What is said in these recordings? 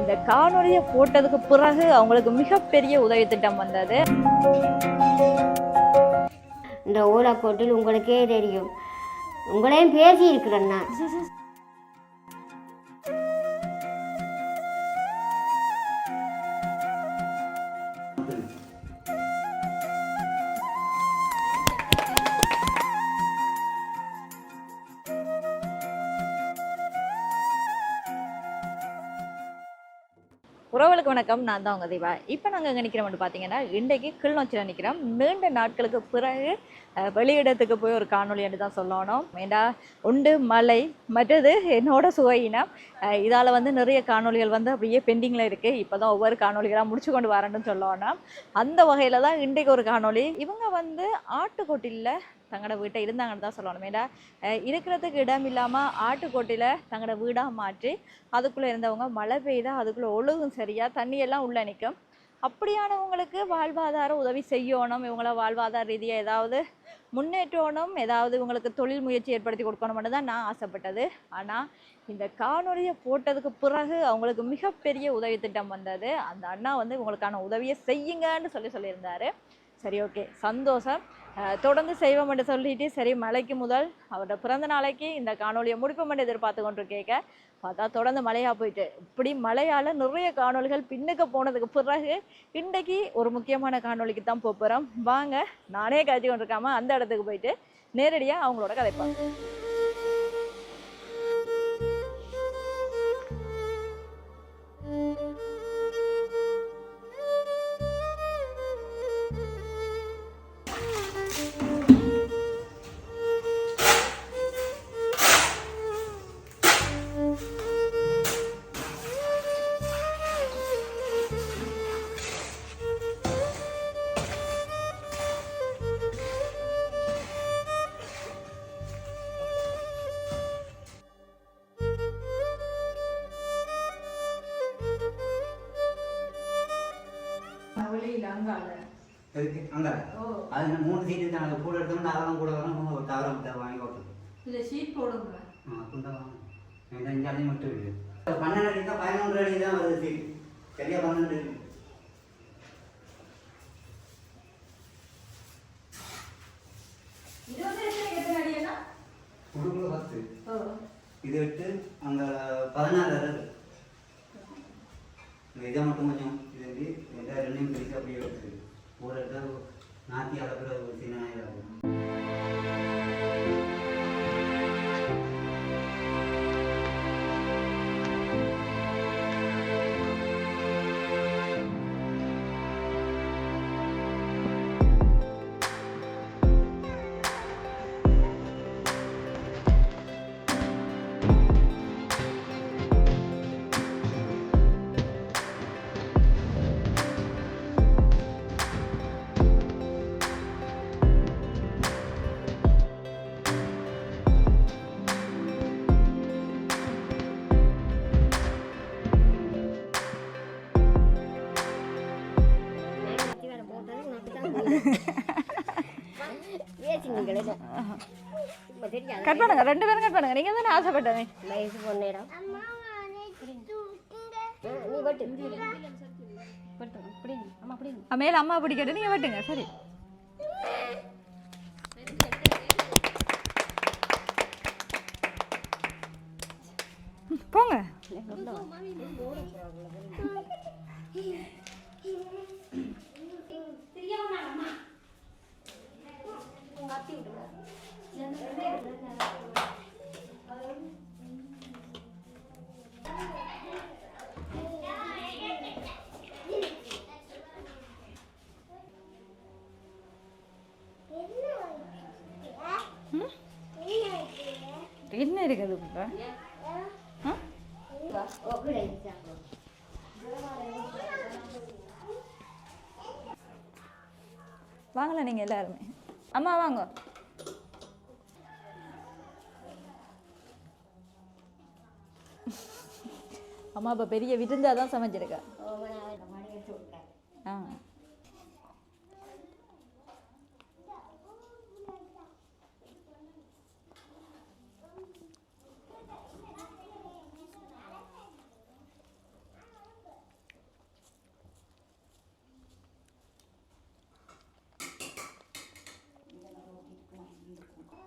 இந்த காணொலியை போட்டதுக்கு பிறகு அவங்களுக்கு மிகப்பெரிய உதவி திட்டம் வந்தது. இந்த ஓலக்கோட்டில் உங்களுக்கே தெரியும். உங்களையும் பேசி இருக்கிறேன் நான் வணக்கம் நான் தான் உங்கள் தீபா இப்போ நாங்கள் எங்கே நிற்கிறோம்னு பார்த்தீங்கன்னா இன்றைக்கு கிள்நொச்சியில் நிற்கிறோம் நீண்ட நாட்களுக்கு பிறகு வெளியிடத்துக்கு போய் ஒரு காணொலி என்று தான் சொல்லணும். ஏண்டா உண்டு மலை மற்றது என்னோட சுவையினம் இதால் வந்து நிறைய காணொளிகள் வந்து அப்படியே பெண்டிங்கில் இருக்குது இப்போ தான் ஒவ்வொரு காணொளிகளாக முடிச்சு கொண்டு வரேன்னு சொல்லணும். அந்த வகையில் தான் இன்றைக்கு ஒரு காணொளி. இவங்க வந்து ஆட்டுக்கொட்டிலில் தங்களோட வீட்டை இருந்தாங்கன்னு தான் சொல்லணும். ஏன்னா இருக்கிறதுக்கு இடம் இல்லாமல் ஆட்டுக்கோட்டையில் தங்களோட வீடாக மாற்றி அதுக்குள்ளே இருந்தவங்க மழை பெய்தா அதுக்குள்ளே ஒழுகும் சரியாக தண்ணியெல்லாம் உள்ளே நிற்கும் அப்படியானவங்களுக்கு வாழ்வாதார உதவி செய்யணும். இவங்கள வாழ்வாதார ரீதியாக ஏதாவது முன்னேற்றணும். ஏதாவது இவங்களுக்கு தொழில் முயற்சி ஏற்படுத்தி கொடுக்கணும்னு தான் நான் ஆசைப்பட்டது. ஆனால் இந்த காணொலியை போட்டதுக்கு பிறகு அவங்களுக்கு மிகப்பெரிய உதவி திட்டம் வந்தது. அந்த அண்ணா வந்து இவங்களுக்கான உதவியை செய்யுங்கன்னு சொல்லி சொல்லியிருந்தாரு. சரி ஓகே. சந்தோஷம். தொடர்ந்து செய்வோம் என்று சொல்லிட்டு சரி மலைக்கு முதல் அவரோட பிறந்த நாளைக்கு இந்த காணொலியை முடிப்போம் என்று எதிர்பார்த்து கொண்டு கேட்க பார்த்தா தொடர்ந்து மழையாக போயிட்டு இப்படி மழையால் நிறைய காணொளிகள் பின்னுக்கு போனதுக்கு பிறகு இன்றைக்கு ஒரு முக்கியமான காணொளிக்கு தான் போகிறோம் வாங்க நானே கழிச்சு கொண்டிருக்காமல் அந்த இடத்துக்கு போயிட்டு நேரடியாக அவங்களோட கதைப்பாங்க எனக்கு அஞ்சு அடி மட்டும் இருக்கு பன்னெண்டு அடி தான் பதினொன்று அடி தான் வருது சரியாக பன்னெண்டு கட் பண்ணுங்க ரெண்டு பேரும் கட் பண்ணுங்க. நீங்கள் தானே ஆசைப்பட்டவே வயசு பொண்ணிடம் மேல அம்மா பிடிக்கட்டு நீங்கள் வெட்டுங்க சரி. போங்க. என்ன இருக்குது இப்போ வாங்கல நீங்கள் எல்லாருமே. அம்மா வாங்க. அம்மா இப்போ பெரிய விருந்தாக தான் சமைச்சிருக்கா ஆ.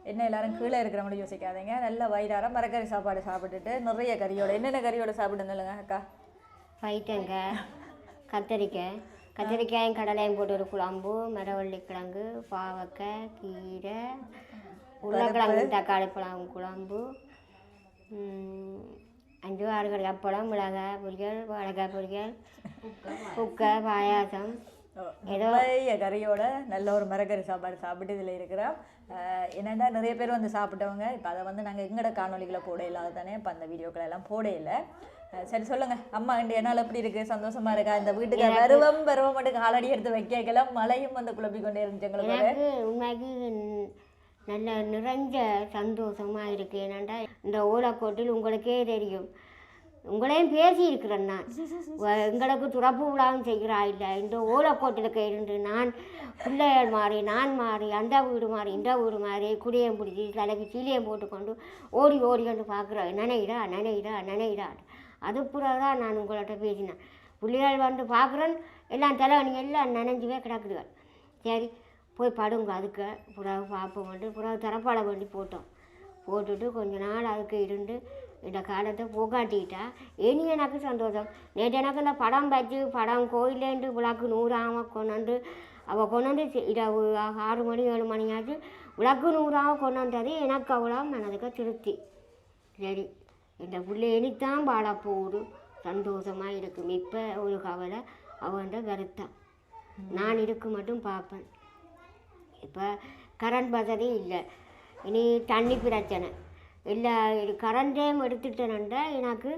என்ன எல்லாரும் கீழே இருக்கிற மாதிரி யோசிக்காதீங்க. நல்ல வயிறார மரக்கறி சாப்பாடு சாப்பிட்டுட்டு நிறைய கறியோட என்னென்ன கறியோட சாப்பிட்டு சொல்லுங்க அக்கா. பைத்தங்காய் கத்தரிக்காய் கத்திரிக்காயும் கடலையும் போட்டு ஒரு குழம்பு மரவள்ளி கிழங்கு பாவக்காய் கீரை உருளைக்கிழங்கு தக்காளி பழம் குழம்பு அஞ்சு ஆறு கடை அப்பளம் மிளகாய் பொரியல் வாழைக்காய் பொரியல் குக்கை பாயாசம். நிறைய கறியோட நல்ல ஒரு மரக்கறி சாப்பாடு சாப்பிட்டு இதில் இருக்கிறோம் என்னடா நிறைய பேர் வந்து சாப்பிட்டவங்க இப்போ அதை வந்து நாங்கள் எங்கட காணொலிகளை போட இல்லாத தானே இப்போ அந்த வீடியோக்களை எல்லாம் போட இல்லை சரி சொல்லுங்க. அம்மா இன்றைய நாள் எப்படி இருக்கு? சந்தோஷமா இருக்கா? இந்த வீட்டுக்கு வருவம் வருவம் மட்டும் காலடி எடுத்து வைக்கலாம் மழையும் வந்து குழப்பிக் கொண்டே இருந்துச்சு எங்களுக்கு உண்மைக்கு நல்ல நிறைஞ்ச சந்தோஷமாக இருக்குது ஏன்னாண்டா இந்த ஓலக்கோட்டில் உங்களுக்கே தெரியும். உங்களையும் பேசியிருக்கிறேன் நான். எங்களுக்கு துறப்பு விழாவும் செய்கிறா இல்லை இந்த ஓலக்கோட்டிலுக்கு இருந்து நான் பிள்ளைகள் மாறி நான் மாறி அந்த வீடு மாறி இந்த வீடு மாறி குடியம் பிடிச்சி தலைக்கு சீலியம் போட்டுக்கொண்டு ஓடி ஓடி வந்து பார்க்குறேன் நினைடா நினைடா நினைடா அது தான் நான் உங்கள்கிட்ட பேசினேன். பிள்ளைகள் வந்து பார்க்குறேன் எல்லாம் தலைவணி எல்லாம் நனைஞ்சுவே கிடக்குதுகள். சரி போய் படுங்க அதுக்கு. புறாவு பார்ப்போம் வந்து புறாவு தரப்பாட வேண்டி போட்டோம். போட்டுட்டு கொஞ்ச நாள் அதுக்கு இருந்து இந்த காலத்தை போக்காட்டிக்கிட்டா இனி எனக்கு சந்தோஷம். நேற்று எனக்கு இந்த படம் வச்சு படம் கோயிலேருந்து விளக்கு நூறாம கொண்டாந்து அவள் கொண்டாந்து சி- இரவு ஆறு மணி ஏழு மணி ஆச்சு. விளக்கு நூறாக கொண்டாந்தது எனக்கு அவ்வளோ மனதுக்கு திருப்தி. சரி இந்த பிள்ளை இனித்தான் வாழ சந்தோஷமாக இருக்கும். இப்போ ஒரு கவலை அவன்கிட்ட கருத்தான் நான் இருக்கு மட்டும் பார்ப்பேன். இப்போ கரண்ட் வசதி இல்லை. இனி தண்ணி பிரச்சனை. இல்லை இது கரண்டையும் எடுத்துட்டேன்டா எனக்கு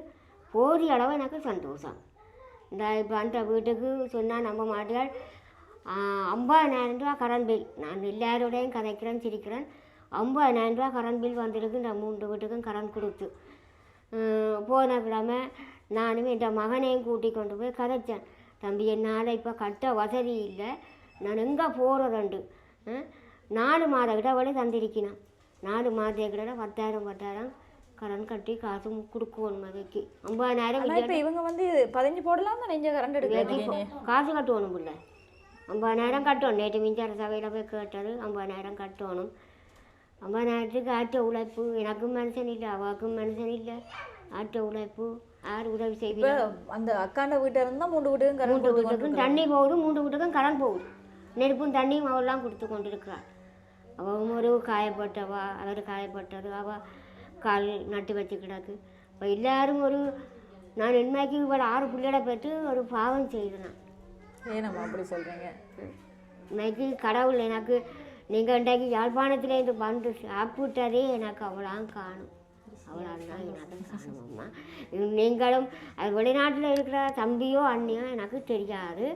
போதிய அளவு எனக்கு சந்தோஷம். இந்த இப்போ அந்த வீட்டுக்கு சொன்னால் நம்ப மாட்டாள் ஐம்பதாயிரம் ரூபா கரண்ட் பில் நான் எல்லாரோடையும் கதைக்கிறேன் சிரிக்கிறேன். ஐம்பதாயிரம் ரூபா கரண்ட் பில் வந்திருக்கு. இந்த மூன்று வீட்டுக்கும் கரண்ட் கொடுத்து. போன கிழமை நானும் என் மகனையும் கூட்டி கொண்டு போய் கதைச்சேன். தம்பி என்னால் இப்போ கட்ட வசதி இல்லை. நான் எங்கே போகிறதுண்டு நாலு மாத வழி தந்திருக்கினான் நாலு மாத கிட்ட பத்தாயிரம் பத்தாயிரம் கடன் கட்டி காசு கொடுக்கணும் அதுக்கு ஐம்பதாயிரம் இப்போ இவங்க வந்து பதிஞ்சு போடலாம் தான் நெஞ்ச கரண்ட் எடுக்கிறீங்க? காசு கட்டணும் பிள்ளை. ஐம்பதாயிரம் கட்டணும். நேற்று மின்சார சபையில் போய் கேட்டது ஐம்பதாயிரம் கட்டணும். ஐம்பதாயிரத்துக்கு ஆட்ட உழைப்பு எனக்கும் மனுஷன் இல்லை அவாவுக்கும் மனுஷன் இல்லை. ஆட்ட உழைப்பு யார் உதவி செய்வீங்க அந்த அக்காண்ட வீட்டை இருந்தால் மூன்று வீட்டுக்கும் கரண்ட் மூன்று வீட்டுக்கும் தண்ணி போகுது மூன்று வீட்டுக்கும் கரண்ட் போகுது. நெருப்பும் தண்ணியும் அவெல்லாம் கொடுத்து கொண்டு அவன் ஒரு காயப்பட்டவா அவர் காயப்பட்டது அவள் கால் நட்டு வச்சு கிடக்கு. இப்போ எல்லாரும் ஒரு நான் உண்மைக்கு இவள் ஆறு பிள்ளைகளை பெற்று ஒரு பாவம் செய்தேன் ஏனம்மா அப்படி சொல்றீங்க? இன்னைக்கு கடவுள் எனக்கு நீங்கள் இன்றைக்கு யாழ்ப்பாணத்தில் இது வந்து சாப்பிட்டதே எனக்கு அவ்வளோ காணும். அவ்வளோ தான் எனக்கு நீங்களும் அது வெளிநாட்டில் இருக்கிற தம்பியோ அண்ணியோ எனக்கு தெரியாது.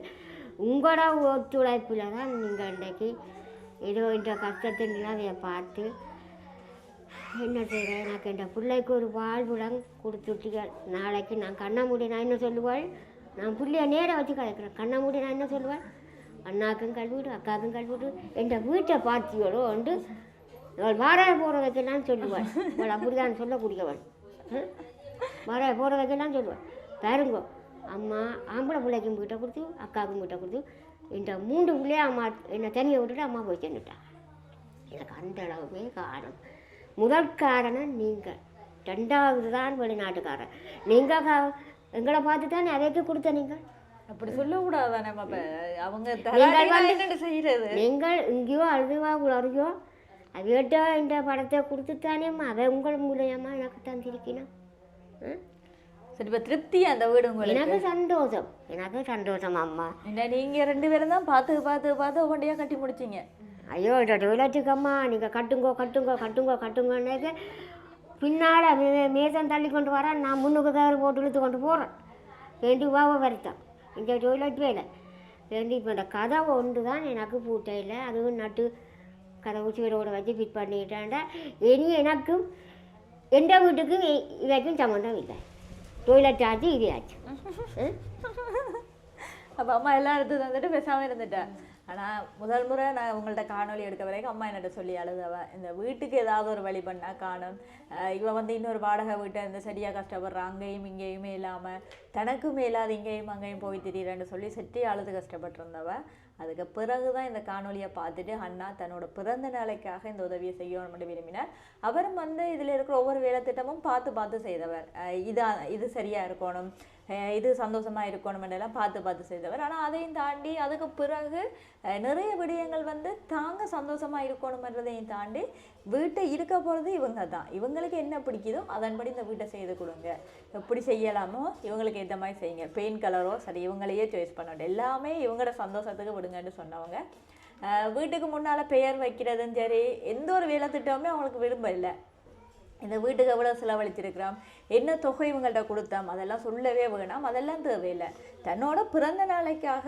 உங்களோட ஒத்துழைப்பில் தான் நீங்கள் இன்றைக்கு ஏதோ இந்த கஷ்டத்தின்லாம் அதை பார்த்து என்ன செய்கிறேன் எனக்கு இந்த பிள்ளைக்கு ஒரு வாழ்வுடன் கொடுத்துட்டீங்க நாளைக்கு நான் கண்ணை மூடி நான் என்ன சொல்லுவாள்? நான் பிள்ளைய நேராக வச்சு கலைக்கிறேன் கண்ணை மூடி நான் என்ன சொல்லுவாள்? அண்ணாக்கும் கல்விடு அக்காவுக்கும் கல்விடு. என் வீட்டை பார்த்தியோடோ வந்து இவள் வாராய போகிறதுக்கெல்லாம் சொல்லுவாள். இவள் அப்படிதான் சொல்லக்கூடியவள். ம்? வாராய போகிறதுக்கெல்லாம் சொல்லுவாள். பாருங்கோ அம்மா ஆம்பளை பிள்ளைக்கும் வீட்டை கொடுத்து அக்காவுக்கும் வீட்டை கொடுத்து இந்த பிள்ளைய அம்மா என்னை தனியை விட்டுட்டு அம்மா போய் சென்றுட்டான் எனக்கு அந்த அளவுமே காரணம் முதல் காரணம் நீங்கள். ரெண்டாவது தான் வெளிநாட்டுக்காரன் நீங்கள் எங்களை பார்த்து தானே அதைக்கு கொடுத்த நீங்கள். அப்படி சொல்லக்கூடாதானே அப்ப அவங்க செய்யறது? நீங்கள் இங்கேயோ அழுதுவா உளறியோ அவையிட்ட இந்த படத்தை கொடுத்துத்தானே அதை உங்கள் மூலியமா எனக்கு தந்திருக்கணும்? சரி இப்ப திருப்தி அந்த வீடு உங்களுக்கு? எனக்கு சந்தோஷம். எனக்கு சந்தோஷம் அம்மா. என்ன நீங்க ரெண்டு பேரும் தான் பார்த்து பார்த்து பார்த்து ஒவ்வொன்றையா கட்டி முடிச்சீங்க? ஐயோ இந்த டொய்லெட்டுக்கம்மா நீங்கள் கட்டுங்கோ கட்டுங்கோ கட்டுங்கோ கட்டுங்கன்னாக்க பின்னால் மேசம் தள்ளி கொண்டு வரேன் நான் முன்னுக்கு கயிறு போட்டு இழுத்து கொண்டு போகிறேன் வேண்டி வாவ வருத்தம். இந்த டொய்லெட் வேலை. வேண்டி இப்போ இந்த கதவை ஒன்று தான் எனக்கு பூட்டையில். அதுவும் நட்டு கதவு சுவரோட வச்சு ஃபிட் பண்ணிட்டாண்டா இனி எனக்கும் எந்த வீட்டுக்கும் இ- இவைக்கும் சம்மந்தம் இல்லை. டொய்லெட் ஆச்சு இது ஆச்சு அப்போ அம்மா எல்லாம் எடுத்து தந்துட்டு பேசாமல் இருந்துட்டேன் ஆனா முதல் முறை நான் உங்கள்ட்ட காணொளி எடுக்க வரைக்கும் அம்மா என்னட்ட சொல்லி அழுதவ. இந்த வீட்டுக்கு ஏதாவது ஒரு வழி பண்ணா காணும். இவன் வந்து இன்னொரு வாடகை வீட்டை இந்த சரியா கஷ்டப்படுறான் அங்கேயும் இங்கேயுமே இல்லாம தனக்கு மேலாது இங்கேயும் அங்கேயும் போய் திடீரென்னு சொல்லி செட்டி அழுது கஷ்டப்பட்டிருந்தவ. அதுக்கு பிறகு தான் இந்த காணொலியை பார்த்துட்டு அண்ணா தன்னோட பிறந்த நாளைக்காக இந்த உதவியை செய்யணும்னு விரும்பினார். அவரும் வந்து இதில் இருக்கிற ஒவ்வொரு வேலை திட்டமும் பார்த்து பார்த்து செய்தவர். அஹ் இது சரியாக இருக்கணும். இது சந்தோஷமாக இருக்கணும்ன்றெல்லாம் பார்த்து பார்த்து செய்தவர். ஆனால் அதையும் தாண்டி அதுக்கு பிறகு நிறைய விடயங்கள் வந்து தாங்க சந்தோஷமாக இருக்கணுன்றதையும் தாண்டி வீட்டை இருக்க போகிறது இவங்க தான் இவங்களுக்கு என்ன பிடிக்குதோ அதன்படி இந்த வீட்டை செய்து கொடுங்க. எப்படி செய்யலாமோ இவங்களுக்கு ஏற்ற மாதிரி செய்யுங்க. பெயின் கலரோ சரி இவங்களையே சாய்ஸ் பண்ணணும் எல்லாமே இவங்களோட சந்தோஷத்துக்கு விடுங்கன்னு சொன்னவங்க. வீட்டுக்கு முன்னால் பெயர் வைக்கிறதும் சரி எந்த ஒரு வேலை திட்டமுமே அவங்களுக்கு விரும்ப இல்லை இந்த வீட்டுக்கு எவ்வளோ செலவழிச்சிருக்கிறோம் என்ன தொகை இவங்கள்ட்ட கொடுத்தோம் அதெல்லாம் சொல்லவே வேணாம் அதெல்லாம் தேவையில்லை. தன்னோட பிறந்த நாளைக்காக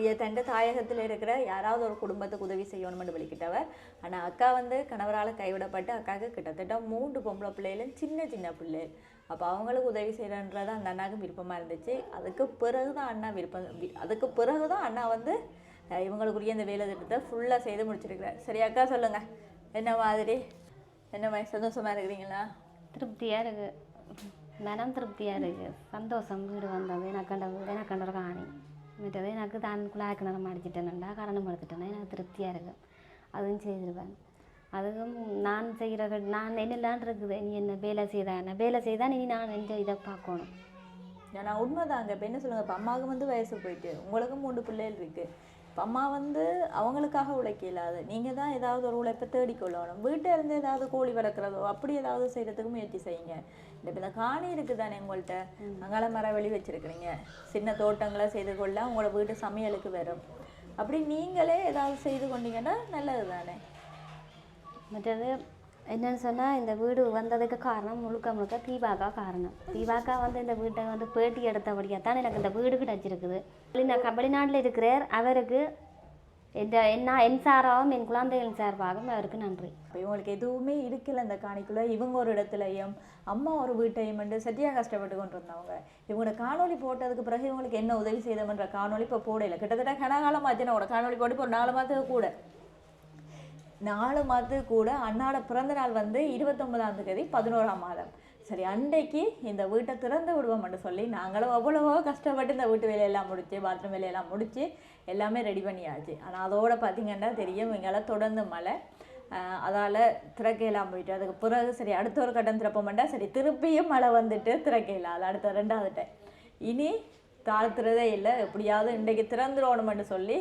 எ- தாயகத்தில் இருக்கிற யாராவது ஒரு குடும்பத்துக்கு உதவி செய்யணும்னு வெளிக்கிட்டவர் ஆனால் அக்கா வந்து கணவரால் கைவிடப்பட்டு அக்காவுக்கு கிட்டத்தட்ட மூன்று பொம்பளை பிள்ளைகளும் சின்ன சின்ன பிள்ளை. அப்போ அவங்களுக்கு உதவி செய்கிறன்றது அந்த அண்ணாவுக்கு விருப்பமாக இருந்துச்சு. அதுக்கு பிறகு தான் அண்ணா விருப்பம் அதுக்கு பிறகு தான் அண்ணா வந்து இவங்களுக்குரிய இந்த வேலை திட்டத்தை ஃபுல்லாக செய்து முடிச்சிருக்கிறார். சரி அக்கா சொல்லுங்கள் என்ன மாதிரி? என்ன மாதிரி சந்தோஷமாக இருக்கிறீங்களா? திருப்தியாக இருக்குது மனம் திருப்தியாக இருக்குது சந்தோஷம் வீடு வந்தது. எனக்கு கண்ட வீடு எனக்கு கண்ட காணி மற்றது எனக்கு தான் குழாய் கிணறு அடிச்சிட்டேன்டா கரணம் எடுத்துட்டேன்னா எனக்கு திருப்தியாக இருக்கும் அதுவும் செய்திருவேன் அதுவும் நான் செய்கிற நான் என்னெல்லாம் இருக்குது நீ என்ன வேலை செய்தா என்ன வேலை செய்தா நீ நான் எந்த இதை பார்க்கணும் நான் உண்மைதாங்க இப்போ என்ன சொல்லுங்கள் இப்போ அம்மாவுக்கு வந்து வயசு போயிட்டு உங்களுக்கும் மூன்று பிள்ளைகள் இருக்குது இப்போ அம்மா வந்து அவங்களுக்காக உழைக்க இல்லாது நீங்கள் தான் ஏதாவது ஒரு உழைப்பை தேடிக்கொள்ளணும். வீட்டில் இருந்து ஏதாவது கோழி வளர்க்குறதோ அப்படி ஏதாவது செய்கிறதுக்கு முயற்சி செய்யுங்க. இந்த இப்போ இந்த காணி இருக்குது தானே உங்கள்கிட்ட அங்கால மரம் வெளி வச்சுருக்கிறீங்க. சின்ன தோட்டங்களை செய்து கொள்ள உங்களோட வீட்டு சமையலுக்கு வரும். அப்படி நீங்களே ஏதாவது செய்து கொண்டீங்கன்னா நல்லது தானே மற்றது என்னன்னு சொன்னால் இந்த வீடு வந்ததுக்கு காரணம் முழுக்க முழுக்க தீபாக்கா காரணம். தீபாக்கா வந்து இந்த வீட்டை வந்து பேட்டி எடுத்தபடியாக தான் எனக்கு இந்த வீடு கிடச்சிருக்குது. நான் வெளிநாட்டில் இருக்கிறார். அவருக்கு இந்த என்ன என் சாராகவும் என் குழந்தைகள் சார்பாகவும் அவருக்கு நன்றி. இப்போ இவங்களுக்கு எதுவுமே இருக்கல இந்த காணிக்குள்ள. இவங்க ஒரு இடத்துலையும் அம்மா ஒரு வீட்டையும் வந்து சரியாக கஷ்டப்பட்டு கொண்டு வந்தவங்க. இவங்களோட காணொலி போட்டதுக்கு பிறகு இவங்களுக்கு என்ன உதவி செய்தோம்ன்ற காணொலி இப்போ போடல. கிட்டத்தட்ட கனகாலமாச்சு நான் காணொலி போட்டு ஒரு நாலு மாதத்துக்கு கூட. நாலு மாதத்துக்கு கூட அண்ணாட பிறந்த நாள் வந்து இருபத்தொன்பதாம் தேதி பதினோராம் மாதம். சரி அன்றைக்கு இந்த வீட்டை திறந்து விடுவோம் மட்டும் சொல்லி நாங்களும் அவ்வளவோ கஷ்டப்பட்டு இந்த வீட்டு வேலையெல்லாம் முடிச்சு பாத்ரூம் வேலையெல்லாம் முடிச்சு எல்லாமே ரெடி பண்ணியாச்சு. ஆனால் அதோட பார்த்தீங்கன்னா தெரியும் இங்கெல்லாம் தொடர்ந்து மழை. அதால் திறக்கையெல்லாம் போயிட்டு அதுக்கு பிறகு சரி அடுத்த ஒரு கட்டம் திறப்போம்டா சரி திருப்பியும் மழை வந்துட்டு திறக்கையில அது அடுத்த ரெண்டாவது டைம் இனி தாழ்த்துறதே இல்லை எப்படியாவது இன்றைக்கு திறந்துடணும்னு சொல்லி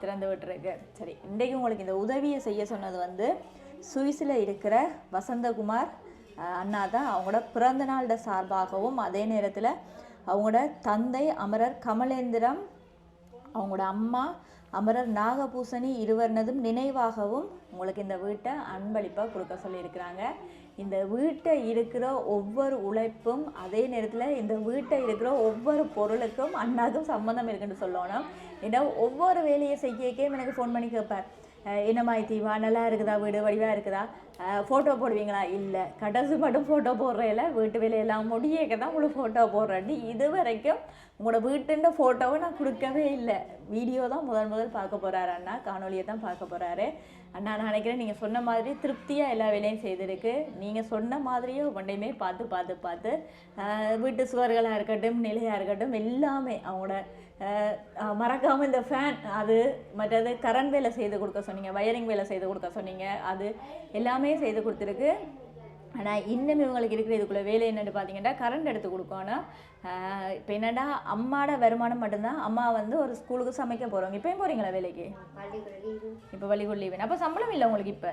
திறந்து விட்டுருக்கு. சரி இன்றைக்கு உங்களுக்கு இந்த உதவியை செய்ய சொன்னது வந்து சுவிஸில் இருக்கிற வசந்தகுமார் அண்ணா தான். அவங்களோட பிறந்த நாளோட சார்பாகவும் அதே நேரத்தில் அவங்களோட தந்தை அமரர் கமலேந்திரம் அவங்களோட அம்மா அமரர் நாகபூசணி இருவர்னதும் நினைவாகவும் உங்களுக்கு இந்த வீட்டை அன்பளிப்பாக கொடுக்க சொல்லியிருக்கிறாங்க. இந்த வீட்டை இருக்கிற ஒவ்வொரு உழைப்பும் அதே நேரத்தில் இந்த வீட்டை இருக்கிற ஒவ்வொரு பொருளுக்கும் அண்ணாக்கும் சம்மந்தம் இருக்குன்னு சொல்லணும். ஏன்னா ஒவ்வொரு வேலையை செய்யக்கே எனக்கு ஃபோன் பண்ணி கேட்பார். அஹ் என்னம்மா தீவா நல்லா இருக்குதா? வீடு வடிவாக இருக்குதா? ஃபோட்டோ போடுவீங்களா? இல்லை. கடைசி மட்டும் ஃபோட்டோ போடுறையில வீட்டு வேலையெல்லாம் முடியக்க தான் உங்களுக்கு ஃபோட்டோ போடுறேன்னு இது வரைக்கும் உங்களோட வீட்டுன்ற ஃபோட்டோவை நான் கொடுக்கவே இல்லை. வீடியோ தான் முதல் முதல் பார்க்க போகிறாரு அண்ணா. காணொலியை தான் பார்க்க போகிறாரு நான் நினைக்கிறேன் நீங்கள் சொன்ன மாதிரி திருப்தியாக எல்லா வேலையும் செய்திருக்கு. நீங்கள் சொன்ன மாதிரியே ஒன்றையுமே பார்த்து பார்த்து பார்த்து வீட்டு சுவர்களாக இருக்கட்டும் நிலையாக இருக்கட்டும் எல்லாமே அவங்களோட மறக்காமல் இந்த ஃபேன் அது மற்றது கரண்ட் வேலை செய்து கொடுக்க சொன்னீங்க வயரிங் வேலை செய்து கொடுக்க சொன்னீங்க அது எல்லாமே செய்து கொடுத்துருக்கு. ஆனால் இன்னும் இவங்களுக்கு இருக்கிற இதுக்குள்ள வேலை என்னன்னு பார்த்தீங்கன்னா கரண்ட் எடுத்து கொடுக்கணும் இப்போ என்னடா அம்மாட வருமானம் மட்டும்தான் அம்மா வந்து ஒரு ஸ்கூலுக்கு சமைக்க போகிறவங்க இப்போயும் போகிறீங்களா வேலைக்கு? இப்போ வழிகுள் லீவு அப்போ சம்பளம் இல்லை உங்களுக்கு இப்போ?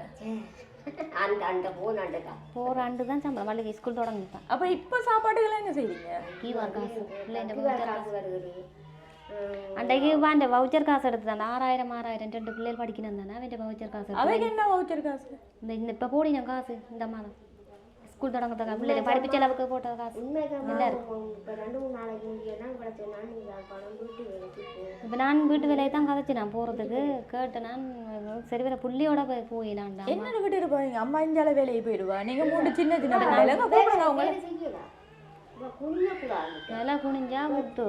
ஆண்டு தான் சம்பளம். மல்லிகை ஸ்கூல் தொடங்கிட்டான் அப்போ இப்போ சாப்பாடுகள்லாம் என்ன செய்வீங்க? அன்றைக்கு அந்த வவுச்சர் காசு எடுத்து தான் ஆறாயிரம் ஆறாயிரம். ரெண்டு பிள்ளைகள் படிக்கணும் தானே. அவன் வவுச்சர் காசு என்ன வவுச்சர் காசு? இந்த இப்போ போடின காசு. இந்த மாதம் ஸ்கூல் தொடங்குறதுக்கா பிள்ளைங்க படிப்பு செலவுக்கு போட்ட காசு. உண்மைக்கு இப்போ நீங்கள் வீட்டு நான் வீட்டு வேலையை தான் கதைச்சு நான் போகிறதுக்கு கேட்டேன் நான். சரி வேற புள்ளியோட போய் போயிடலான்டா என்ன விட்டுட்டு போவீங்க அம்மா இஞ்சால வேலைக்கு போயிடுவா? நீங்க மூணு சின்ன சின்ன பிள்ளைங்க. கூப்பிடுங்க அவங்க வேலை நல்லா குனிஞ்சா விட்டு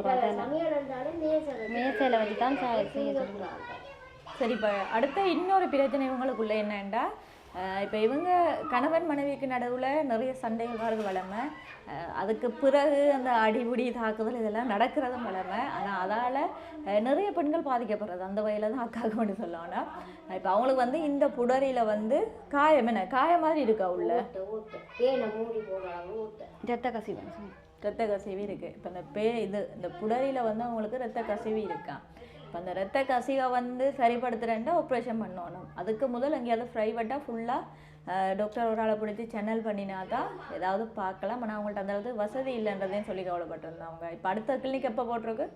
மேசையில் வச்சு தான் சா- செய்ய சொல்லுவாங்க சரி இப்போ அடுத்த இன்னொரு பிரச்சனை இவங்களுக்குள்ள என்னன்னா இப்போ இவங்க கணவன் மனைவிக்கு நடுவில் நிறைய சண்டைகள் வரது வளமை அதுக்கு பிறகு அந்த அடிபுடி தாக்குதல் இதெல்லாம் நடக்கிறதும் வளமை ஆனால் அதால் நிறைய பெண்கள் பாதிக்கப்படுறது. அந்த வகையில் தான் அக்காவுக்கு மட்டும் சொல்லணும் இப்போ அவங்களுக்கு வந்து இந்த புடரியில் வந்து காயம் என்ன? காயம் மாதிரி இருக்கா உள்ள? ரத்த கசிவு. ரத்த கசிவு இருக்குது இப்போ இந்த பே இது இந்த புடரியில் வந்து அவங்களுக்கு ரத்த கசிவு இருக்கான் இப்போ அந்த ரத்த கசிவை வந்து சரிப்படுத்துகிறேன்டா ஆப்ரேஷன் பண்ணணும். அதுக்கு முதல் எங்கேயாவது ப்ரைவேட்டாக ஃபுல்லாக டாக்டர் ஒரு ஆளை பிடிச்சி சேனல் பண்ணினா தான் ஏதாவது பார்க்கலாம். ஆனால் அவங்கள்ட்ட அந்த அளவுக்கு வசதி இல்லைன்றதையும் சொல்லி கவலைப்பட்டிருந்தாங்க இப்போ அடுத்த கிளினிக் எப்போ போட்டிருக்கு?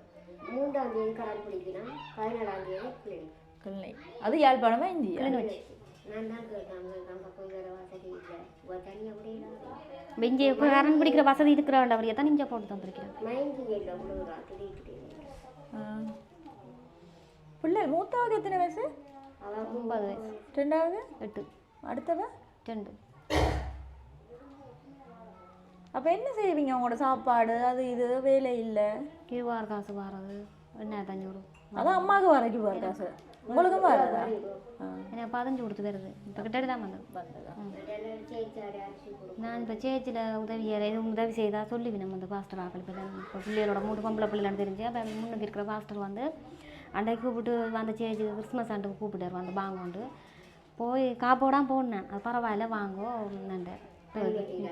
மூன்றாம் தேதி கடன் பிடிக்கிறேன் பதினேழாம் தேதி கிளினிக் கிளினிக் அது யாழ்ப்பாணமா இந்தியா? பெஞ்சு கரண்ட் பிடிக்கிற வசதி இருக்கிறவண்ட அவரையே தான் நீங்கள் போட்டு தந்திருக்கிறேன் மயங்கி இல்லை விழுகிறா திடீர்னு பிள்ளை மூத்தாவது எத்தனை வயசு? ஒன்பது வயசு. ரெண்டாவது? எட்டு. அடுத்தவ? ரெண்டு. அப்போ என்ன செய்வீங்க உங்களோட சாப்பாடு? அது இது வேலை இல்லை? கியூஆர் காசு வாரது. ரெண்டாயிரத்தி அஞ்சூறு அதான் அம்மாவுக்கு வரைக்கும் பாரு காசு. உங்களுக்கும் வரதா எனக்கு பதினஞ்சு கொடுத்து வருது இப்போ கிட்டடி தான் வந்தது. நான் இப்போ சேச்சியில் உதவி எதுவும் உதவி செய்தால் சொல்லுவேன் நம்ம இந்த பாஸ்டர் ஆக்கள் இப்போ பிள்ளைகளோட மூணு பொம்பளை பிள்ளைன்னு தெரிஞ்சு அப்போ முன்னுக்கு இருக்கிற பாஸ்டர் வந்து அன்றைக்கு கூப்பிட்டு அந்த சேச்சி கிறிஸ்மஸ் ஆண்டுக்கு கூப்பிட்டாரு வந்து வாங்கோண்டு போய் காப்போடாம போனேன். அது பரவாயில்ல வாங்கோ நண்டை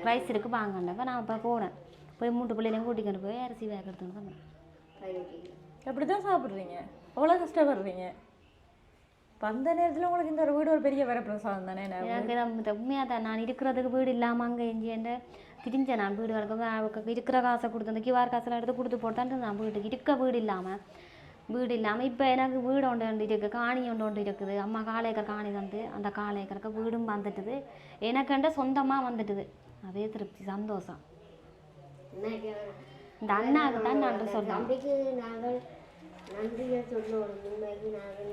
ப்ரைஸ் இருக்குது வாங்கண்டப்ப நான் இப்போ போனேன். போய் மூன்று பிள்ளைகளையும் கூட்டிக்கிட்டு போய் அரிசி வேக எடுத்துன்னு வந்தேன். எப்படி தான் சாப்பிட்றீங்க? அவ்வளோ கஷ்டப்படுறீங்க. இப்போ அந்த நேரத்தில் உங்களுக்கு இந்த ஒரு வீடு ஒரு பெரிய வரப்பிரசாதம் தானே? எனக்கு நம்ம உண்மையாக தான் நான் இருக்கிறதுக்கு வீடு இல்லாமல் அங்கே எங்கேண்ட திரிஞ்சேன் நான் வீடு கிடக்க இருக்கிற காசை கொடுத்து அந்த கியூஆர் காசெல்லாம் எடுத்து கொடுத்து போட்டான்ட்டு நான் வீட்டுக்கு இருக்க வீடு இல்லாமல் வீடு இல்லாமல் இப்போ எனக்கு வீடு ஒன்று ஒன்று இருக்குது காணி ஒன்று ஒன்று இருக்குது. அம்மா கால் ஏக்கர் காணி தந்து அந்த கால் ஏக்கருக்கு வீடும் வந்துட்டுது. எனக்குண்ட சொந்தமாக வந்துட்டுது. அதே திருப்தி சந்தோஷம். இந்த அண்ணாவுக்கு தான் நான் சொல்கிறேன்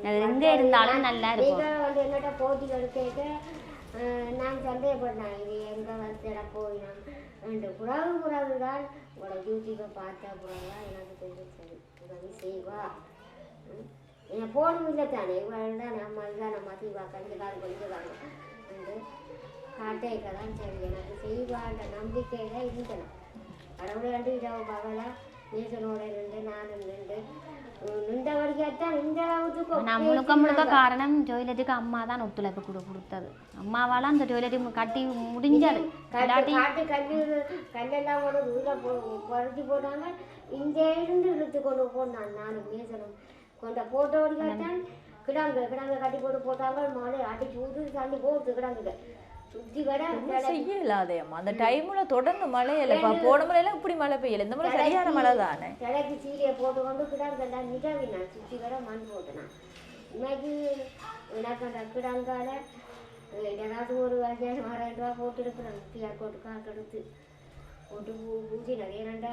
அது எங்கே இருந்தாலும் நல்லா இருக்கும். என்னட்ட போட்டிகள் கேட்க நான் சந்தேகப்பட்டேன். இது எங்கே வந்து போயினான் ரெண்டு புறாவு புறாவு தான் உங்களோட யூடியூப்பை பார்த்த புறாவா? எனக்கு தெரியும் சரி உதவி செய்வா. என் போனும் இல்லை தானே? இவள் நம்ம இதான் நம்ம தீவா கஞ்ச கால் கொஞ்சம் கால். வந்து காட்டேக்க தான் சரி. எனக்கு செய்வான்ற நம்பிக்கையில் இருந்தேன். கடவுளை கண்டு இரவு பகலா நேசனோட இருந்து நானும் அளவுக்கு நான் முழுக்க முழுக்க காரணம் டொய்லெட்டுக்கு அம்மா தான் ஒத்துழைப்பு கொடு கொடுத்தது. அம்மாவால் அந்த டொய்லெட்டு கட்டி முடிஞ்சது. கல்லெல்லாம் பருத்தி போட்டாங்க. இங்கே இருந்து இழுத்து கொண்டு போனான் நானும் மேசனும். கொண்ட போட்ட வழியாத்தான் கிடாங்க கிடாங்க கட்டி போட்டு போட்டாங்க. மழை அடிச்சு ஊது தண்ணி போட்டு கிடாங்க செய்ய இல்லாதேம்மா அந்த டைமில் தொடர்ந்து மழை இல்லைப்பா போன இப்படி மழை பெய்யல. இந்த முறை சரியான மழை தானே. தலைக்கு சீலையை போட்டு கொண்டு கிடாங்கெல்லாம் நிஜவினான் சுற்றி வர மண் போட்டுனான் இன்னைக்கு எனக்கு அந்த கிடாங்கால ஏதாவது ஒரு அஞ்சாயிரம் ஆறாயிரம் ரூபா போட்டு இருக்கிறேன் கியார் போட்டு காசு எடுத்து போட்டு பூ பூசினார் ஏன்னாண்டா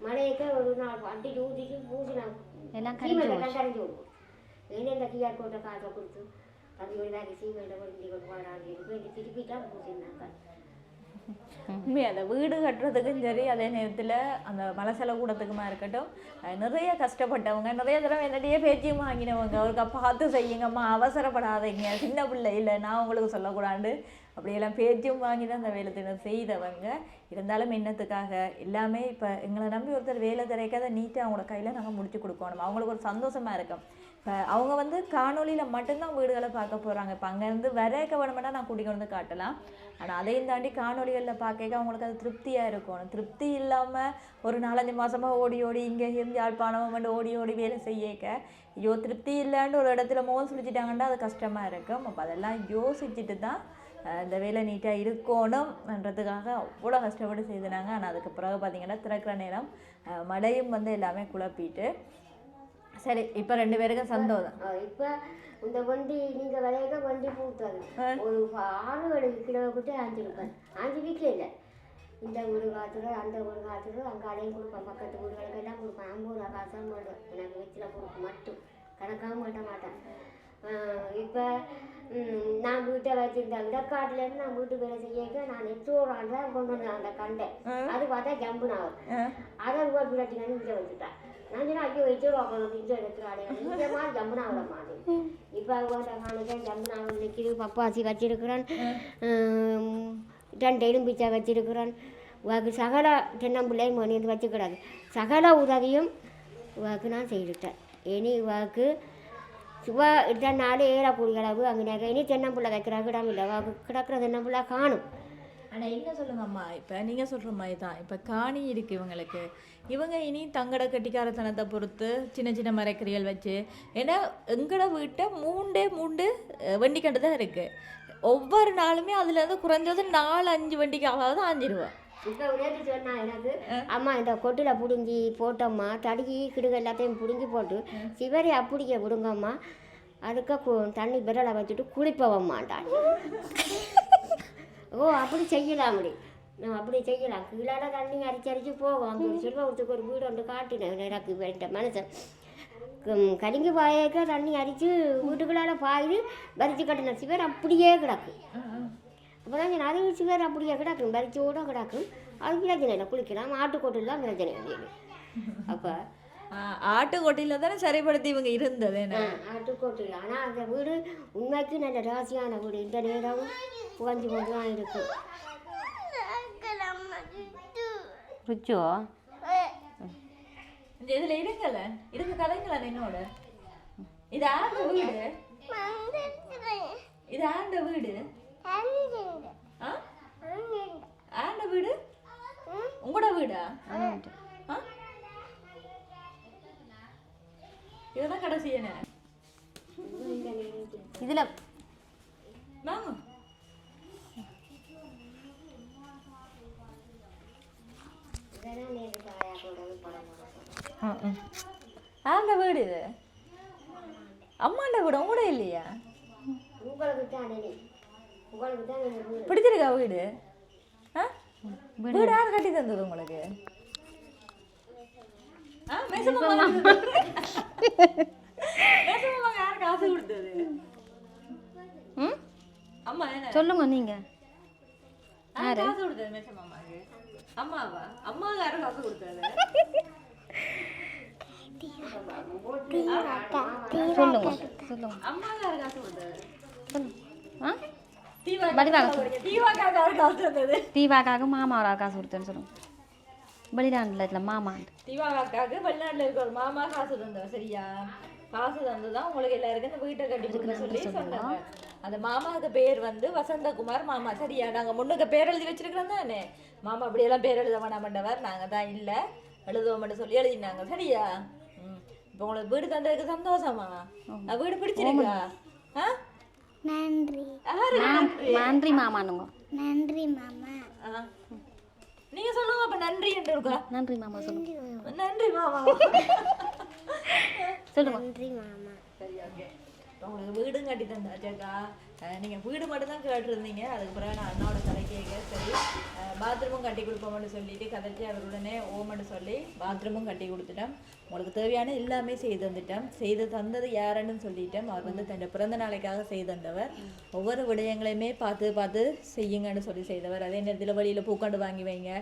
மழையக்க ஒரு நாள் அடிச்சு ஊற்றிட்டு பூசினான் எல்லாம் கரைஞ்சு ஏன்னா இந்த கியார் போட்ட காசை கொடுத்து. அது ஒரு கொண்டு கொண்டு திருப்பி தான் பூசினாங்க உண்மையா அந்த வீடு கட்டுறதுக்கும் சரி அதே நேரத்தில் அந்த மலை செலவு கூடத்துக்குமா இருக்கட்டும் நிறைய கஷ்டப்பட்டவங்க நிறைய தடவை என்னுடைய பேச்சியும் வாங்கினவங்க அவருக்கு பார்த்து செய்யுங்கம்மா அவசரப்படாதீங்க சின்ன பிள்ளை இல்லை நான் உங்களுக்கு சொல்லக்கூடாது. அப்படியெல்லாம் பேச்சும் வாங்கி தான் அந்த வேலை தினம் செய்தவங்க. இருந்தாலும் என்னத்துக்காக? எல்லாமே இப்போ எங்களை நம்பி ஒருத்தர் வேலை திரைக்க நீட்டாக அவங்களோட கையில் நாங்கள் முடிச்சு கொடுக்கணும். அவங்களுக்கு ஒரு சந்தோஷமாக இருக்கும். இப்போ அவங்க வந்து காணொலியில் மட்டும்தான் வீடுகளை பார்க்க போகிறாங்க இப்போ அங்கேருந்து வர வேணுமென்னா நான் கூட்டிக் வந்து காட்டலாம். ஆனால் அதையும் தாண்டி காணொளிகளில் பார்க்க அவங்களுக்கு அது திருப்தியாக இருக்கும். திருப்தி இல்லாமல் ஒரு நாலஞ்சு மாதமாக ஓடி ஓடி இங்கே இருந்து யாழ்ப்பாணம் வந்து ஓடி ஓடி வேலை செய்யக்க ஐயோ திருப்தி இல்லைன்னு ஒரு இடத்துல மோல் சுழிச்சிட்டாங்கன்னா அது கஷ்டமாக இருக்கும். அப்போ அதெல்லாம் யோசிச்சுட்டு தான் இந்த வேலை நீட்டாக இருக்கணும்ன்றதுக்காக அவ்வளோ கஷ்டப்பட்டு செய்தினாங்க. ஆனால் அதுக்கு பிறகு பார்த்திங்கன்னா திறக்கிற நேரம் மழையும் வந்து எல்லாமே குழப்பிட்டு சரி இப்போ ரெண்டு பேருக்கும் சந்தோஷம். இப்ப இந்த வண்டி நீங்க விளையாட வண்டி பூத்தாது ஒரு ஆறு ஏழு கிலோ கிட்ட ஆஞ்சிருப்பேன் ஆஞ்சு வீட்டில் இல்லை. இந்த வீடு காத்துரு அந்த வீடு காத்துரு அங்கே அதையும் கொடுப்பேன் பக்கத்து வீடுகளுக்கு எல்லாம் கொடுப்பேன் ஐம்பது ரூபா காசாக மாட்டேன் எனக்கு வச்சில் கொடுக்க மட்டும். கணக்காகவும் மாட்ட மாட்டேன். இப்போ நான் வீட்டை வச்சிருந்த இடக்காட்டுலேருந்து நான் வீட்டு வேலை செய்ய நான் ஆண்டு தான் கொண்டு வந்தேன் அந்த கண்டை. அது பார்த்தா ஜம்பு நான் அதை ஒரு பிள்ளைங்க இங்கே வச்சுட்டேன். நான் சொன்னா ஐயோ வச்சுருவாங்க பிஞ்சு எடுக்கிறாடே நிஜமா ஜம்புனா விட மாட்டேன் இப்போ அவங்க காணிக்க ஜம்புனா நிற்கிது பப்பாசி வச்சிருக்கிறேன். ரெண்டு எலும்பிச்சா வச்சிருக்கிறேன். உனக்கு சகல தென்னம்பிள்ளையும் மணிந்து வச்சுக்கிறாங்க சகல உதவியும் உனக்கு நான் செய்துட்டேன். இனி உனக்கு சுவா இத்தனை நாள் ஏறக்கூடிய அளவு அங்கே நிறைய இனி தென்னம்பிள்ளை வைக்கிற இடம் இல்லை. உனக்கு கிடக்கிற தென்னம்பிள்ளை காணும். ஆனா என்ன சொல்லுங்க அம்மா இப்ப நீங்க சொல்ற மாதிரி தான் இப்ப காணி இருக்கு இவங்களுக்கு. இவங்க இனி தங்கட கட்டிக்காரத்தனத்தை பொறுத்து சின்ன சின்ன மரக்கறிகள் வச்சு ஏன்னா எங்கட வீட்டை மூண்டே மூண்டு வெண்டிக்கண்டு தான் இருக்கு. ஒவ்வொரு நாளுமே அதுல இருந்து குறைஞ்சது நாலு அஞ்சு இப்போ நேற்று சொன்னா எனக்கு அம்மா இந்த கொட்டில் பிடுங்கி போட்டோம்மா தடுக்கி கிடுகு எல்லாத்தையும் பிடுங்கி போட்டு சிவரி அப்படியே விடுங்கம்மா. அதுக்கு தண்ணி விரலை வச்சுட்டு குளிப்பவம்மாண்டான் ஓ அப்படி செய்யலாம் அப்படி. நான் அப்படி செய்யலாம். கீழாட தண்ணி அரிச்சு அரிச்சு போகும். அங்கே ஒரு செல்வத்துக்கு ஒரு வீடு ஒன்று காட்டினேன். எனக்கு வேண்ட மனுஷன். கலிங்கு பாயக்க தண்ணி அரிச்சு வீட்டுக்குள்ளார பாயுது. பறித்து கட்டின சிவர் அப்படியே கிடக்கு. அப்போதான் நான் அது சிவர் அப்படியே கிடக்கும். பறிச்சோட கிடக்கும். அது பிரச்சனை இல்லை குளிக்கலாம். ஆட்டுக்கோட்டில் தான் பிரச்சனை அப்போ ஆட்டுக்கொட்டையில தானே சரிப்படுத்தி இவங்க இருந்தது என்ன? ஆட்டுக்கோட்டில் ஆனால் அந்த வீடு உண்மைக்கு நல்ல ராசியான வீடு. இந்த நேரம் புகஞ்சு கொண்டு தான் இருக்கு. ருச்சோ இந்த இதுல இருங்கல. இருங்க கதைங்களா என்னோட இது ஆண்ட வீடு. இது ஆண்ட வீடு. ஆ? ஆண்ட வீடு? உங்களோட வீடா? இதுதான் கடைசி என்ன இதில் வாங்க ஆண்ட வீடு இது. அம்மாண்ட வீடு உங்களோட இல்லையா? பிடிச்சிருக்கா வீடு? ஆ? வீடு யார் கட்டி தந்தது உங்களுக்கு? சொல்லுங்க சொல்லுங்க கொடுத்தது? சொல்லுங்க. ஆ? தீவா வடிவாக தீவாக்கா யார் காசு தந்தது தீபாக்காக மாமா ஒரு காசு கொடுத்தேன்னு சொல்லுங்க. வெளிநாட்டில் இதில் மாமான்ட்டு தீபாவளிக்காக வெளிநாட்டுல இருக்க ஒரு மாமா காசு தந்தவர் சரியா? காசு தந்துதான் உங்களுக்கு எல்லாருக்கும் இந்த வீட்டை கட்டி கொடுக்க சொல்லி சொன்னாங்க. அந்த மாமாவுக்கு பேர் வந்து வசந்தகுமார் மாமா சரியா? நாங்க முன்னுக்கு பேர் எழுதி வச்சிருக்கிறோம் தானே? மாமா அப்படியெல்லாம் பேர் எழுத வேணாமண்டவர் நாங்க தான் இல்ல. எழுதுவோம்னு சொல்லி எழுதினாங்க சரியா? ம். இப்போ உங்களுக்கு வீடு தந்ததுக்கு சந்தோஷமா? அஹ் வீடு பிடிச்சிருக்கா? ஆ? நன்றி? நன்றி மாமானுங்க. நன்றி மாமா. ஆ. நீங்க சொல்லுங்க அப்ப நன்றி என்று இருக்கா? நன்றி மாமா சொல்லுங்க. நன்றி மாமா. சொல்லுங்க நன்றி மாமா. சரி ஓகே உங்களுக்கு வீடும் கட்டி தந்தாச்சாக்கா? நீங்கள் வீடு மட்டும்தான் கேட்டிருந்தீங்க. அதுக்கு பிறகு நான் அண்ணாவோட கதை சரி. பாத்ரூமும் கட்டி கொடுப்போம்னு சொல்லிட்டு கதைச்சி அவர் உடனே ஓமன்னு சொல்லி பாத்ரூமும் கட்டி கொடுத்துட்டேன் உங்களுக்கு தேவையான எல்லாமே செய்து தந்துட்டேன் செய்து தந்தது யாருன்னு சொல்லிட்டேன் அவர் வந்து தன் பிறந்த நாளைக்காக செய்து தந்தவர். ஒவ்வொரு விடயங்களையுமே பார்த்து பார்த்து செய்யுங்கன்னு சொல்லி செய்தவர். அதே நேரத்தில் வழியில் பூக்காண்டு வாங்கி வைங்க.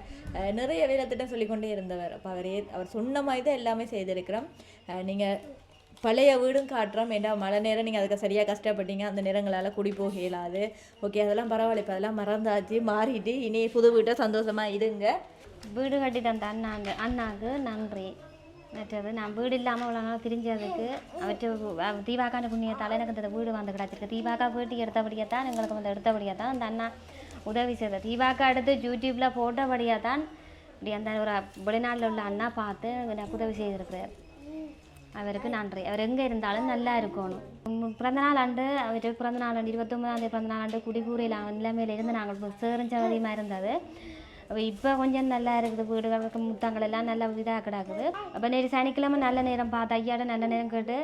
நிறைய வேலை திட்டம் சொல்லிக்கொண்டே இருந்தவர். அப்போ அவரே அவர் சொன்ன மாதிரி தான் எல்லாமே செய்திருக்கிறோம். நீங்கள் பழைய வீடும் காட்டுறோம். ஏண்டா மழை நேரம் நீங்கள் அதுக்கு சரியாக கஷ்டப்பட்டீங்க? அந்த நேரங்களால் குடி போக இயலாது ஓகே அதெல்லாம் பரவாயில்ல. இப்போ அதெல்லாம் மறந்தாச்சு மாறிட்டு இனி புது வீட்டை சந்தோஷமாக இருங்க. வீடு கட்டி தந்த அண்ணாங்க. அண்ணாவுக்கு நன்றி. மற்றது நான் வீடு இல்லாமல் இவ்வளோ நாள் பிரிஞ்சதுக்கு அவற்றை தீபாக்கான புண்ணியத்தால் எனக்கு இந்த வீடு வந்து கிடச்சிருக்கு. தீபாக்கா வீட்டு எடுத்தபடியாக தான் எங்களுக்கு வந்து எடுத்தபடியாக தான் அந்த அண்ணா உதவி செய்த தீபாக்கா எடுத்து யூடியூப்பில் போட்டபடியாக தான் இப்படி அந்த ஒரு வெளிநாட்டில் உள்ள அண்ணா பார்த்து எனக்கு உதவி செய்திருக்கிறார். அவருக்கு நன்றி. அவர் எங்கே இருந்தாலும் நல்லா இருக்கணும். பிறந்தநாள் ஆண்டு அவர் பிறந்தநாள் ஆண்டு இருபத்தொம்பதாம் தேதி பிறந்தநாள் ஆண்டு குடிகூரையில் நிலைமையில இருந்து நாங்கள் சேரஞ்சவதியமாக இருந்தது. இப்போ கொஞ்சம் நல்லா இருக்குது வீடுகளுக்கு முத்தங்கள் எல்லாம் நல்லா இதாக கிடக்குது. அப்போ நேற்று சனிக்கிழமை நல்ல நேரம் பார்த்து ஐயாட நல்ல நேரம் கேட்டு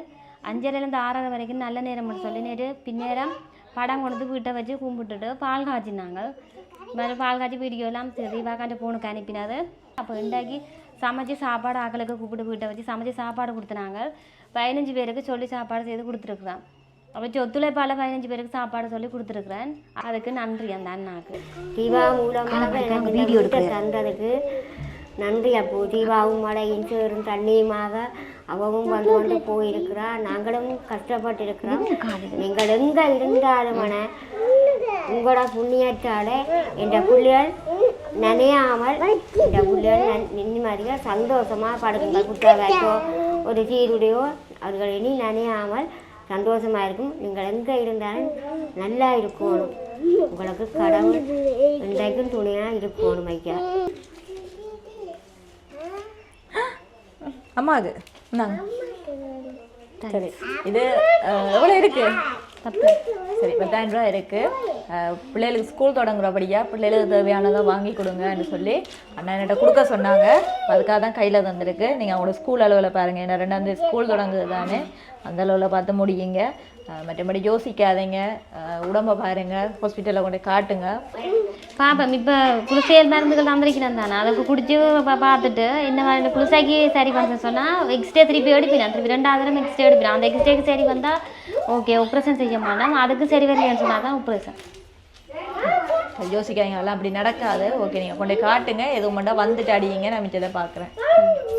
அஞ்சரைலேருந்து ஆறரை வரைக்கும் நல்ல நேரம்னு சொல்லி நேற்று பின்னேரம் படம் கொண்டு வீட்டை வச்சு கும்பிட்டுட்டு பால் காய்ச்சினாங்க. மாதிரி பால் காய்ச்சி வீடியோ எல்லாம் தீபாக்காண்ட ஃபோனுக்கு அனுப்பினது அப்போ இண்டாக்கி சமைச்சு சாப்பாடு ஆக்களுக்கு கூப்பிட்டு வீட்டை வச்சு சமைச்சு சாப்பாடு கொடுத்துனாங்க. பதினஞ்சு பேருக்கு சொல்லி சாப்பாடு செய்து கொடுத்துருக்குறான். அப்போ ஒத்துழைப்பால் பதினஞ்சு பேருக்கு சாப்பாடு சொல்லி கொடுத்துருக்குறேன். அதுக்கு நன்றி அந்த அண்ணாக்கு. தீபா மூலமாக எனக்கு தந்ததுக்கு நன்றி அப்போ. தீபாவும் மழையும் சேரும் தண்ணியுமாக அவவும் வந்து வந்து போயிருக்கிறா. நாங்களும் கஷ்டப்பட்டு இருக்கிறோம் நீங்கள் எங்கே இருந்தாலும் உங்களோட புண்ணியத்தால் என்ற பிள்ளைகள் நனையாமல் இந்த பிள்ளைகள் நிம்மதியாக சந்தோஷமாக படுக்குங்க புத்தகத்தோ ஒரு சீருடையோ அவர்கள் இனி நனையாமல் சந்தோஷமாக இருக்கும். நீங்கள் எங்கே இருந்தாலும் நல்லா இருக்கணும். உங்களுக்கு கடவுள் இன்றைக்கும் துணையாக இருக்கணும் ஐயா. அம்மா அது. சரி. இது எவ்வளோ இருக்கு? சரி பத்தாயிரம் ரூபா இருக்கு. அஹ், பிள்ளைகளுக்கு ஸ்கூல் தொடங்குறபடியா பிள்ளைகளுக்கு தேவையானதை வாங்கி கொடுங்கன்னு சொல்லி அண்ணா என்கிட்ட கொடுக்க சொன்னாங்க. அதுக்காக தான் கையில் தந்திருக்கு. நீங்கள் அவங்களோட ஸ்கூல் அளவில் பாருங்கள் ஏன்னா ரெண்டாந்தேதி ஸ்கூல் தொடங்குது தானே. அந்த அளவில் பார்த்து முடியுங்க. மற்றபடி யோசிக்காதீங்க. உடம்ப பாருங்க. ஹாஸ்பிட்டலில் கொண்டு காட்டுங்க. பாப்போம் இப்போ குளிசையல் மருந்துகள் தந்திருக்கிறேன் தானே. அதுக்கு குடிச்சு பார்த்துட்டு என்ன மாதிரி குளிசாக்கி சரி பண்ண சொன்னால் எக்ஸ்ரே திருப்பி எடுப்பினேன் திருப்பி ரெண்டாவது தடவை எக்ஸ்ரே எடுப்பினேன் அந்த எக்ஸ்ரேக்கு சரி வந்தால் ஓகே ஆப்ரேஷன் செய்ய மாட்டோம் அதுக்கு சரி வரலைன்னு சொன்னால் தான் ஆப்ரேஷன் யோசிக்காதீங்க அதெல்லாம் அப்படி நடக்காது. ஓகே நீங்கள் கொண்டு காட்டுங்க. எதுவும் மட்டும் வந்துட்டு அடியுங்க. நான் மிச்சத்தை பார்க்குறேன்.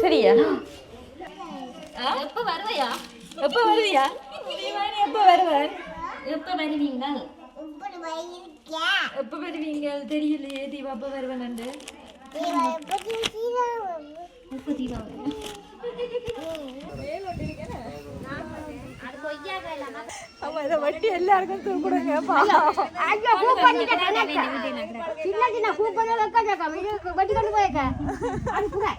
சரியா? எப்போ வருவையா? எப்போ வருவியா? எப்போ வருவேன் எப்போ வருவீங்க? எப்போ வருவீங்க? தெரியலையே. தீபா எப்போ வருவேன் எப்போ வட்டி எல்லாருக்கும் தூக்கிடுங்க சின்ன வைக்க வட்டி கொண்டு போயிருக்க? அது கூட